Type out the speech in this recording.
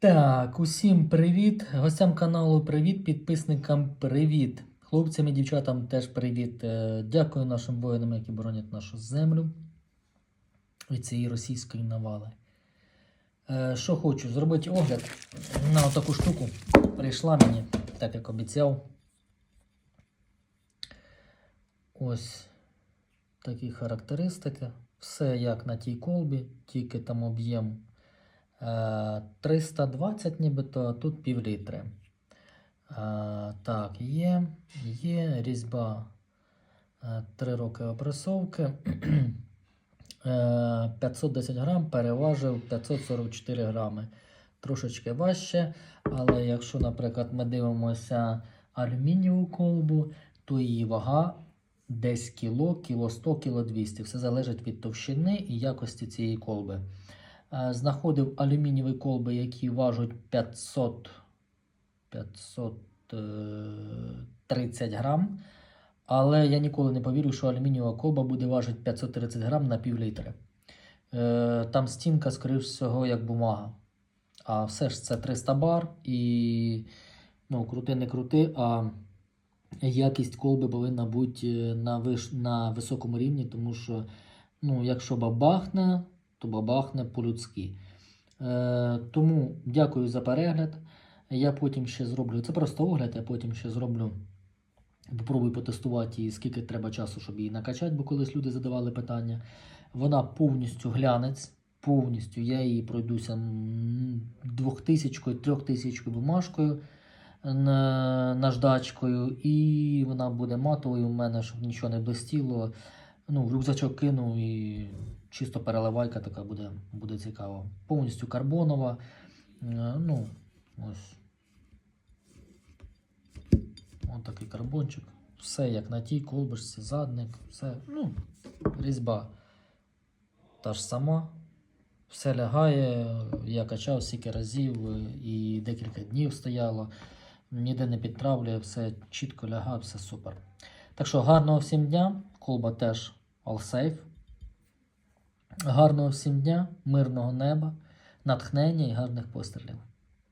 Так, усім привіт. Гостям каналу привіт, підписникам привіт. Хлопцям і дівчатам теж привіт. Е, Дякую нашим воїнам, які боронять нашу землю від цієї російської навали. Е, Що хочу зробити огляд на таку штуку. Прийшла мені, так як обіцяв. Ось такі характеристики. Все як на тій колбі, тільки там об'єм 320 нібито, а тут пів літри. Е, так, є, є різьба 3 роки опресовки. Е, 510 грам переважив 544 грами. Трошечки важче, але якщо, наприклад, ми дивимося алюмінієву колбу, то її вага десь кіло, кіло 100, кіло 200. Все залежить від товщини і якості цієї колби. Е, Знаходив алюмінієві колби, які важать 500, 530 грам. Але я ніколи не повірю, що алюмінієва колба буде важити 530 грам на пів літри. Е, Там стінка, скоріш всього, як бумага. А все ж це 300 бар і ну, крути не крути, а якість колби повинна бути на, виш... на високому рівні, тому що ну, якщо бабахне, то бабахне по-людськи. Е, тому дякую за перегляд. Я потім ще зроблю. Це просто огляд, я потім ще зроблю. Попробую потестувати її, скільки треба часу, щоб її накачати, бо колись люди задавали питання. Вона повністю глянець, повністю я її пройдуся двохтисячкою, трьохтисячкою бумажкою наждачкою, і вона буде матовою у мене, щоб нічого не блистіло. Ну, в рюкзачок кину і чисто переливайка така буде, буде цікаво. Повністю карбонова. Е, Ну, ось. Ось такий карбончик. Все як на тій колбочці, задник, все. Ну, різьба та ж сама. Все лягає, я качав стільки разів е, і декілька днів стояло. Ніде не підтравлює, все чітко лягає, все супер. Так що гарного всім дня, колба теж all. Гарного всім дня, мирного неба, натхнення і гарних пострілів.